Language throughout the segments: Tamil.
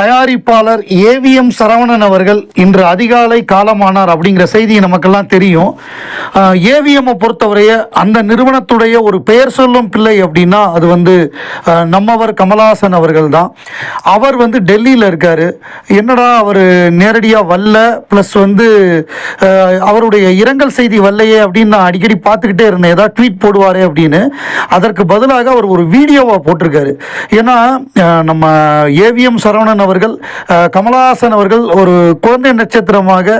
தயாரிப்பாளர் ஏவிஎம் சரவணன் அவர்கள் இன்று அதிகாலை காலமானார் அப்படிங்கிற செய்தி நமக்கெல்லாம் தெரியும். ஏவிஎம்மை பொறுத்தவரைய அந்த நிறுவனத்துடைய ஒரு பெயர் சொல்லும் பிள்ளை அப்படின்னா அது வந்து நம்மவர் கமலஹாசன் அவர்கள் தான் அவர் வந்து டெல்லியில் இருக்கார். என்னடா அவர் நேரடியாக வரல ப்ளஸ் வந்து அவருடைய இரங்கல் செய்தி வரலையே அப்படின்னு நான் அடிக்கடி பார்த்துக்கிட்டே இருந்தேன். ஏதாவது ட்வீட் போடுவாரே அப்படின்னு. அதற்கு பதிலாக அவர் ஒரு வீடியோவாக போட்டிருக்காரு. ஏன்னா நம்ம ஏவிஎம் சரவணன் அவர்கள் கமலஹாசன் அவர்கள் ஒரு குழந்தை நட்சத்திரமாக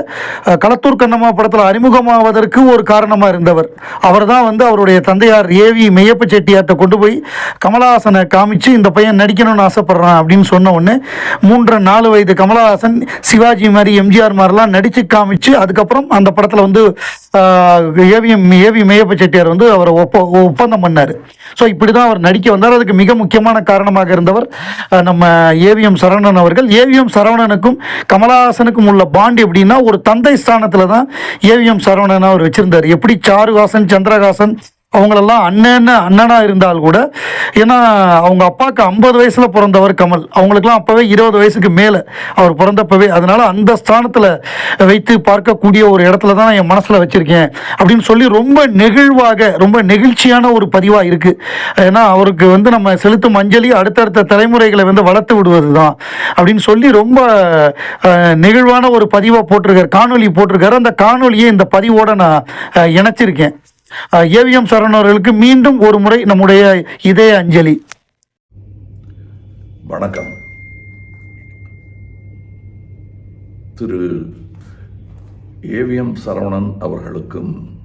களத்தூர் கண்ணம்மா படத்தில் அறிமுகமாவதற்கு ஒரு காரணமாக இருந்தவர். அவர் தான் வந்து அவருடைய தந்தையார் ஏவி மெய்யப்ப செட்டியார்ட்ட கொண்டு போய் கமலஹாசனை காமிச்சு இந்த பையன் நடிக்கணும்னு ஆசைப்பட்றான் அப்படின்னு சொன்ன உடனே மூன்று நாலு வயது கமலஹாசன் சிவாஜி மாதிரி எம்ஜிஆர் மாதிரிலாம் நடித்து காமிச்சு அதுக்கப்புறம் அந்த படத்தில் வந்து ஏவிஎம் ஏவி மெய்யப்ப செட்டியார் வந்து அவரை ஒப்ப ஒப்பந்தம் பண்ணார். ஸோ இப்படி தான் அவர் நடிக்க வந்தார். அதுக்கு மிக முக்கியமான காரணமாக இருந்தவர் அஹ், நம்ம ஏவிஎம் சரவணன் அவர்கள். ஏவிஎம் சரவணனுக்கும் கமலஹாசனுக்கும் உள்ள பாண்ட் எப்படின்னா ஒரு தந்தை ஸ்தானத்தில் தான் ஏவிஎம் சரவணன் அவர் வச்சுருந்தார். எப்படி சாருஹாசன் சந்திரஹாசன் அவங்களெல்லாம் அண்ணன் அண்ணனாக இருந்தால் கூட ஏன்னா அவங்க அப்பாவுக்கு ஐம்பது வயசில் பிறந்தவர் கமல். அவங்களுக்குலாம் அப்போவே இருபது வயசுக்கு மேலே அவர் பிறந்தப்பவே. அதனால் அந்த ஸ்தானத்தில் வைத்து பார்க்கக்கூடிய ஒரு இடத்துல தான் என் மனசில் வச்சுருக்கேன் அப்படின்னு சொல்லி ரொம்ப நெகிழ்வாக ரொம்ப நெகிழ்ச்சியான ஒரு பதிவாக இருக்குது ஏன்னா அவருக்கு வந்து நம்ம செலுத்தும் அஞ்சலி அடுத்தடுத்த தலைமுறைகளை வந்து வளர்த்து விடுவது தான் அப்படின்னு சொல்லி ரொம்ப நெகிழ்வான ஒரு பதிவாக போட்டிருக்கார் காணொலி போட்டிருக்காரு. அந்த காணொலியை இந்த பதிவோடு நான் இணைச்சிருக்கேன். ஏவிஎம் சரண் அவர்களுக்கு மீண்டும் ஒரு முறை நம்முடைய இதய அஞ்சலி. வணக்கம். திரு. ஏவிஎம் சரவணன் அவர்களுக்கும்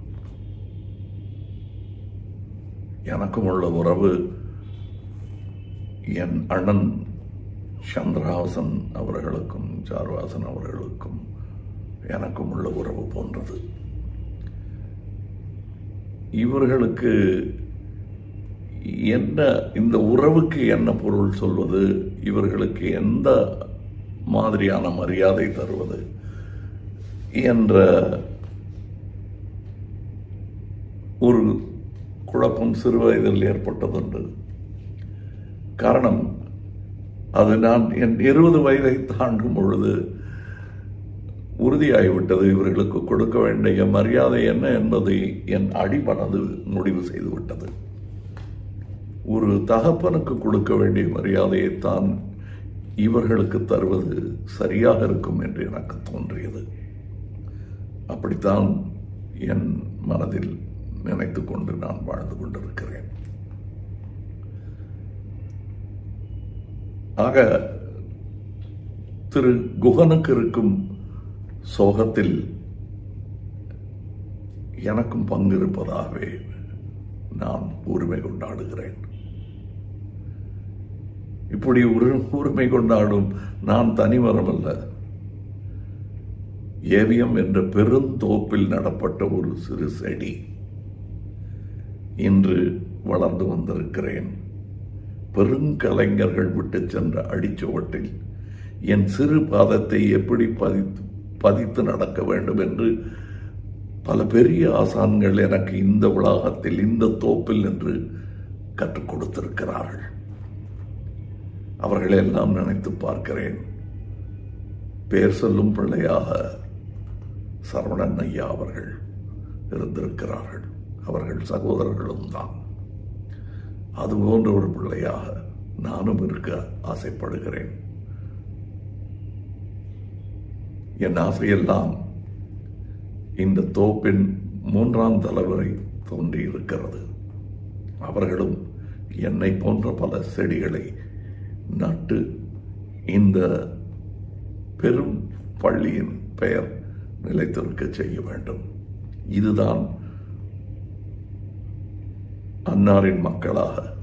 எனக்கும் உள்ள உறவு என் அண்ணன் சந்திரஹாசன் அவர்களுக்கும் சாருஹாசன் அவர்களுக்கும் எனக்கும் உள்ள உறவு போன்றது. இவர்களுக்கு என்ன இந்த உறவுக்கு என்ன பொருள் சொல்வது இவர்களுக்கு எந்த மாதிரியான மரியாதை தருவது என்ற ஒரு குழப்பம் சிறு வயதில் ஏற்பட்டதுண்டு. காரணம் அது நான் என் இருபது வயதை தாண்டும் பொழுது உறுதியாகிவிட்டது. இவர்களுக்கு கொடுக்க வேண்டிய மரியாதை என்ன என்பதை என் அடிமனது முடிவு செய்துவிட்டது. ஒரு தகப்பனுக்கு கொடுக்க வேண்டிய மரியாதையை தான் இவர்களுக்கு தருவது சரியாக இருக்கும் என்று எனக்கு தோன்றியது. அப்படித்தான் என் மனதில் நினைத்து கொண்டு நான் வாழ்ந்து கொண்டிருக்கிறேன். ஆக திரு குகனுக்கு இருக்கும் சோகத்தில் எனக்கும் பங்கு இருப்பதாகவே நான் உரிமை கொண்டாடுகிறேன். இப்படி ஒரு உரிமை கொண்டாடும் நான் தனிவரமல்ல ஏவியம் என்ற பெருந்தோப்பில் நடப்பட்ட ஒரு சிறு செடி இன்று வளர்ந்து வந்திருக்கிறேன். பெருங்கலைஞர்கள் விட்டு சென்ற அடிச்சுவட்டில் என் சிறு பாதத்தை எப்படி பதித்து பதித்து நடக்க வேண்டும் என்று பல பெரிய ஆசான்கள் எனக்கு இந்த உலகத்தில் இந்த தோப்பில் என்று கற்றுக் கொடுத்திருக்கிறார்கள். அவர்களை எல்லாம் நினைத்து பார்க்கிறேன். பேர் சொல்லும் பிள்ளையாக சரவணன் ஐயா அவர்கள் இருந்திருக்கிறார்கள். அவர்கள் சகோதரர்களும் தான். அது போன்ற ஒரு பிள்ளையாக நானும் இருக்க ஆசைப்படுகிறேன். என் ஆசையெல்லாம் இந்த தோப்பின் மூன்றாம் தலைவரை தோன்றியிருக்கிறது. அவர்களும் என்னை போன்ற பல செடிகளை நட்டு இந்த பெரும் பள்ளியின் பெயர் நிலைத்திருக்க செய்ய வேண்டும். இதுதான் அன்னாரின் மக்களாக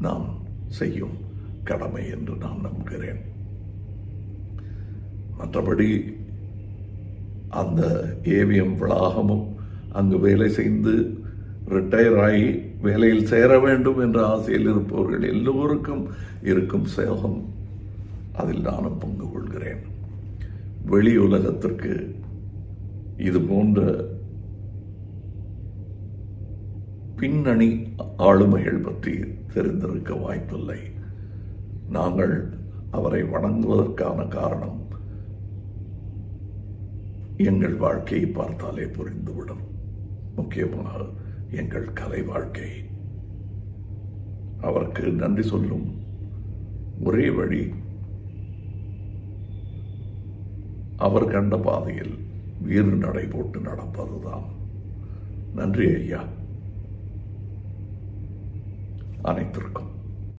நாம் செய்யும் கடமை என்று நான் நம்புகிறேன். மற்றபடி அந்த ஏவிஎம் வளாகமும் அங்கு வேலை செய்து ரிட்டையர் ஆகி வேலையில் சேர வேண்டும் என்ற ஆசையில் இருப்பவர்கள் எல்லோருக்கும் இருக்கும் சேகம் அதில் நானும் பங்கு கொள்கிறேன். வெளி உலகத்திற்கு இது போன்ற பின்னணி ஆளுமைகள் பற்றி தெரிந்திருக்க வாய்ப்பில்லை. நாங்கள் அவரை வணங்குவதற்கான காரணம் எங்கள் வாழ்க்கையை பார்த்தாலே புரிந்துவிடும். முக்கியமாக எங்கள் கலை வாழ்க்கை. அவருக்கு நன்றி சொல்லும் ஒரே வழி அவர் கண்ட பாதையில் வீறு நடை போட்டு நடப்பதுதான். நன்றி ஐயா. அனைத்திற்கும்.